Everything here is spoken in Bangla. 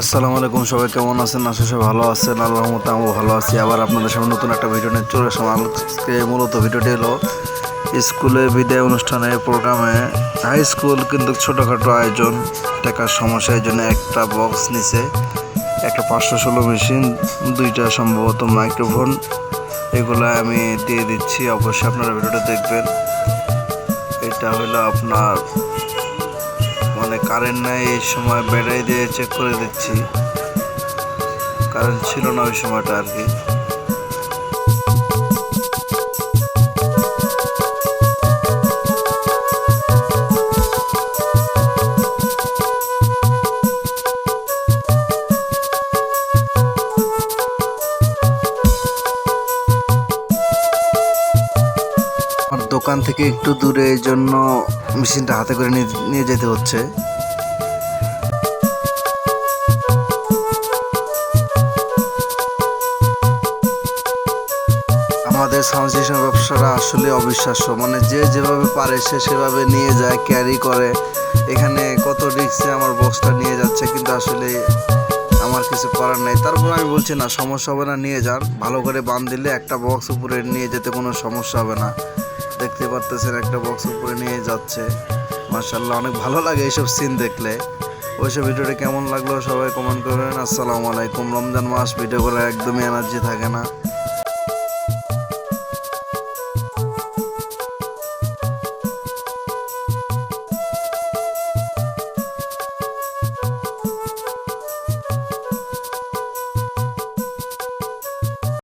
আসসালামু আলাইকুম, সবাই কেমন আছেন? আশা সবাই ভালো আছেন আল্লাহ রহমতে আমিও ভালো আছি। আবার আপনাদের সামনে নতুন একটা ভিডিও নিয়ে চলে আসলাম। আজকে মূলত ভিডিওটি হলো স্কুলে বিদায় অনুষ্ঠানের প্রোগ্রামে হাই স্কুল কিন্তু ছোটোখাটো আয়োজন টাকার সমস্যা এই জন্য একটা বক্স নিছে, একটা পাঁচশো ষোলো মেশিন দুইটা সম্ভবত মাইক্রোফোন এগুলো আমি দিয়ে দিচ্ছি, অবশ্যই আপনারা ভিডিওটা দেখবেন। এটা হলো আপনার মানে কারেন্ট নাই, এই সময় ব্যাটারি দিয়ে চেক করে দিচ্ছি কারেন্ট ছিল না ওই সময়টা আর কি। দোকান থেকে একটু দূরে, এই জন্য মেশিনটা হাতে করে নিয়ে যেতে হচ্ছে। আমাদের সাউন্ড সিস্টেম ব্যবসাটা আসলে অবিশ্বাস্য। মানে যে যেভাবে পারে, সে সেভাবে নিয়ে যায় ক্যারি করে। এখানে কত রিক্সে আমার বক্সটা নিয়ে যাচ্ছে, কিন্তু আসলে আমার কিছু করার নেই। তারপর আমি বলছি, না, সমস্যা হবে না, নিয়ে যান। ভালো করে বান দিলে একটা বক্স উপরে নিয়ে যেতে কোনো সমস্যা হবে না। দেখতে পারতেছেন একটা বক্স উপরে নিয়ে যাচ্ছে। মার্শাল্লাহ অনেক ভালো লাগে এইসব সিন দেখলে। ওইসব ভিডিওটা কেমন লাগল সবাই কমেন্ট করবেন। আসসালামু আলাইকুম। রমজান মাস ভিডিও করে একদমই এনার্জি থাকে না।